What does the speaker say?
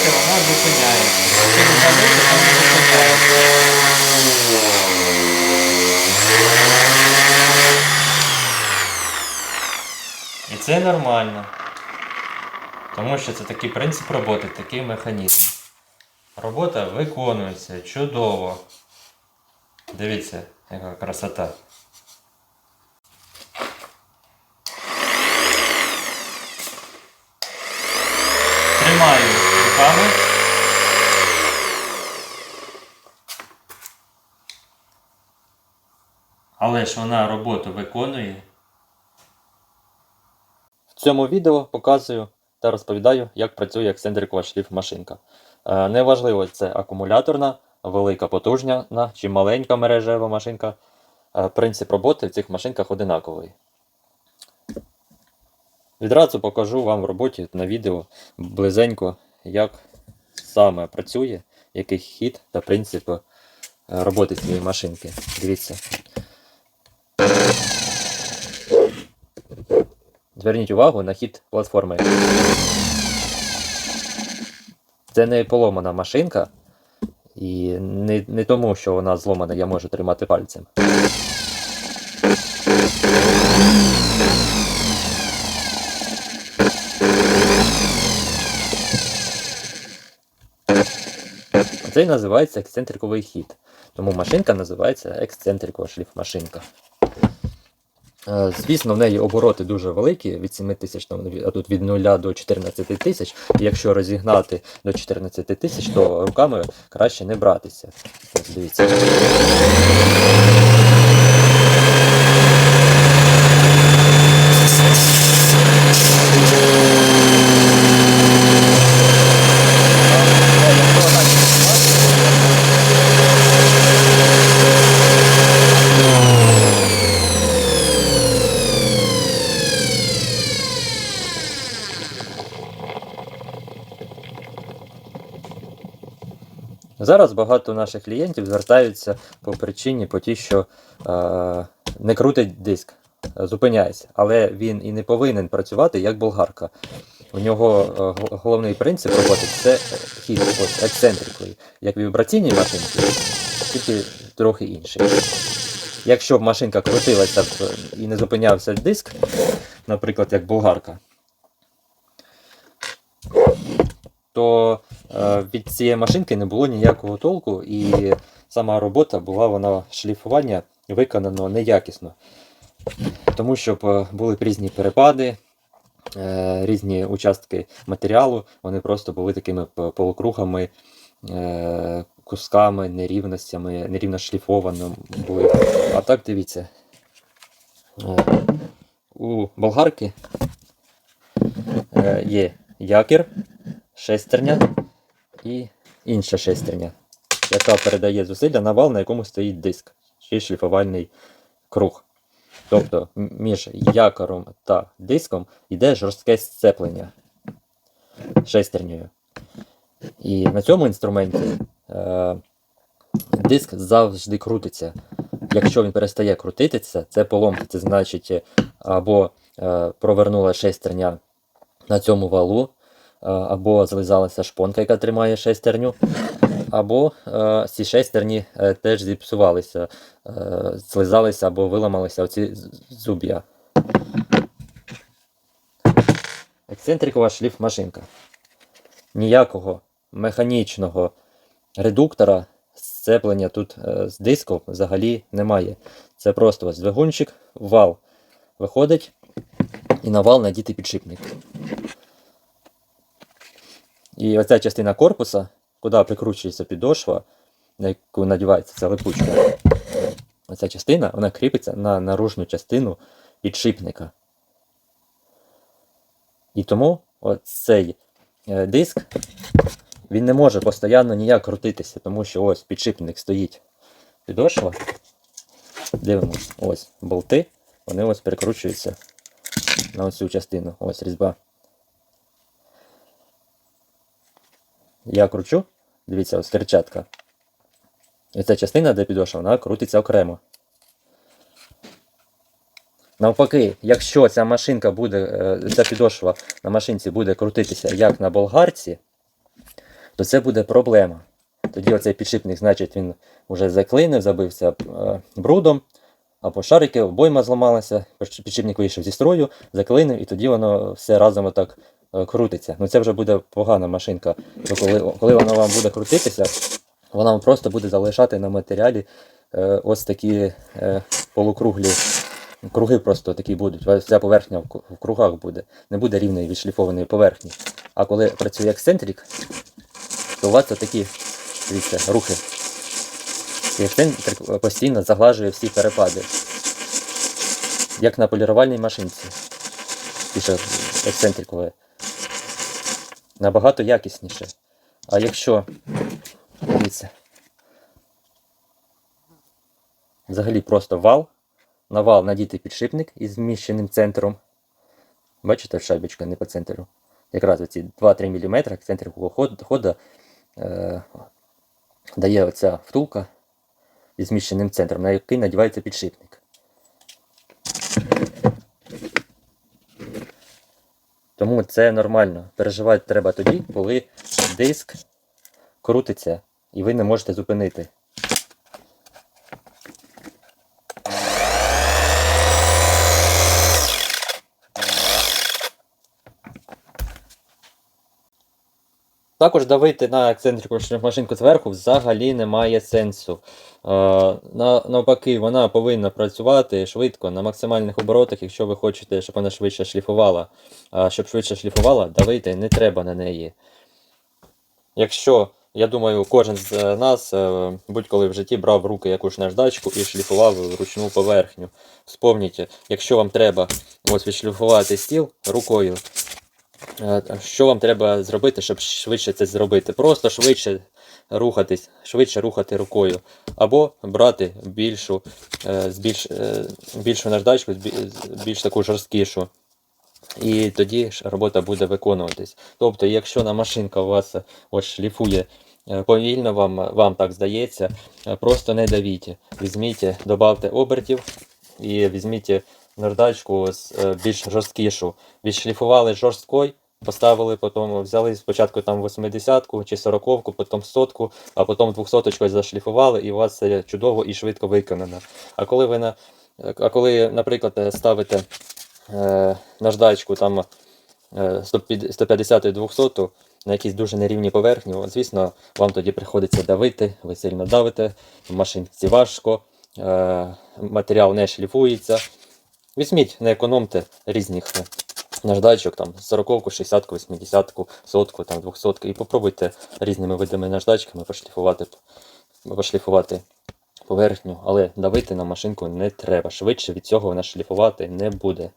давити, вона зупиняється. І це нормально. Тому що це такий принцип роботи, такий механізм. Робота виконується чудово. Дивіться, яка красота. Тримаю руками. Але ж вона роботу виконує. В цьому відео показую та розповідаю, як працює ексцентрикова шліф-машинка. Е, Неважливо, це акумуляторна, велика потужна чи маленька мережева машинка. Е, Принцип роботи в цих машинках одинаковий. Відразу покажу вам в роботі на відео близенько, як саме працює, який хід та принцип е, роботи цієї машинки. Дивіться. Зверніть увагу на хід платформи. Це не поломана машинка, і не, не тому, що вона зломана, я можу тримати пальцем. Це і називається ексцентриковий хід. Тому машинка називається ексцентрикова шліфмашинка. Е, Звісно, в неї обороти дуже великі, від 7 тисяч, а тут від 0 до 14 тисяч. Якщо розігнати до 14 тисяч, то руками краще не братися. Ось дивіться. Зараз багато наших клієнтів звертаються по причині, по тій, що е, не крутить диск, зупиняється. Але він і не повинен працювати як болгарка. У нього е, головний принцип роботи це е, хід, ось ексцентриковий, як вібраційні машинки, тільки трохи інший. Якщо б машинка крутилася е, і не зупинявся диск, наприклад, як болгарка, то е, від цієї машинки не було ніякого толку, і сама робота була вона шліфування виконано неякісно. Тому що були б різні перепади, е, різні участки матеріалу, вони просто були такими п- полукругами, е, кусками, нерівностями, нерівно шліфовано були. А так дивіться. Е, у болгарки е, є якір, шестерня і інша шестерня, яка передає зусилля на вал, на якому стоїть диск чи шліфувальний круг. Тобто між якором та диском йде жорстке сцеплення шестернею. І на цьому інструменті е, диск завжди крутиться. Якщо він перестає крутитися, це поломка. Це значить е, або е, провернула шестерня на цьому валу, або злизалася шпонка, яка тримає шестерню, або е, ці шестерні е, теж зіпсувалися, е, злизалися або виламалися оці зуб'я. Ексцентрикова шліф-машинка. Ніякого механічного редуктора сцеплення тут е, з диском взагалі немає. Це просто двигунчик, вал виходить і на вал надіти підшипник. І оця частина корпуса, куди прикручується підошва, на яку надівається ця липучка, оця частина вона кріпиться на наружну частину підшипника. І тому цей диск він не може постійно ніяк крутитися, тому що ось підшипник стоїть підошва. Дивимось, ось болти, вони ось перекручуються на оцю частину. Ось різьба. Я кручу, дивіться, ось перчатка. І ця частина, де підошва, вона крутиться окремо. Навпаки, якщо ця машинка буде, е, ця підошва на машинці буде крутитися як на болгарці, то це буде проблема. Тоді оцей підшипник, значить, він вже заклинив, забився е, брудом, або шарики, обойма зламалася, підшипник вийшов зі строю, заклинив, і тоді воно все разом отак крутиться. Ну це вже буде погана машинка. Бо коли, коли воно вам буде крутитися, вона вам просто буде залишати на матеріалі е, ось такі е, полукруглі круги просто такі будуть. Вся поверхня в кругах буде. Не буде рівної відшліфованої поверхні. А коли працює ексцентрик, то у вас такі дивіться, рухи. І ексцентрик постійно заглажує всі перепади. Як на полірувальній машинці. Пише ексцентрикове. Набагато якісніше. А якщо. Дивіться. Взагалі просто вал. На вал надіти підшипник із зміщеним центром. Бачите, шайбочка не по центру. Якраз оці 2-3 мм ход- хода е, дає оця втулка із зміщеним центром, на який надівається підшипник. Тому це нормально. Переживати треба тоді, коли диск крутиться і ви не можете зупинити. Також давити на ексцентрику машинку зверху взагалі немає сенсу. Е, на, навпаки, вона повинна працювати швидко на максимальних оборотах, якщо ви хочете, щоб вона швидше шліфувала. А щоб швидше шліфувала, давити не треба на неї. Якщо, я думаю, кожен з е, нас е, будь-коли в житті брав в руки якусь наждачку і шліфував ручну поверхню. Вспомніть, якщо вам треба ось відшліфувати стіл рукою, Що вам треба зробити, щоб швидше це зробити? Просто швидше рухатись, швидше рухати рукою. Або брати більшу, е, більш, е, більшу наждачку, більш таку жорсткішу. І тоді ж робота буде виконуватись. Тобто, якщо на машинка у вас е, ось шліфує е, повільно, вам, вам так здається, е, просто не давіть. Візьміть, добавте обертів і візьміть наждачку е, більш жорсткішу. Відшліфували жорсткою, поставили, потім взяли спочатку там 80-ку чи 40-ку, потім сотку, а потім 200-очкою зашліфували, і у вас це чудово і швидко виконано. А коли ви на, а коли, наприклад, е, ставите е, наждачку там е, 150 200 на якісь дуже нерівні поверхні, звісно, вам тоді приходиться давити, ви сильно давите, в машинці важко, е, матеріал не шліфується. Візьміть, не економте різних е, наждачок, там 40, 60, 80, сотку, там 200 і попробуйте різними видами наждачками пошліфувати, пошліфувати поверхню, але давити на машинку не треба. Швидше від цього вона шліфувати не буде.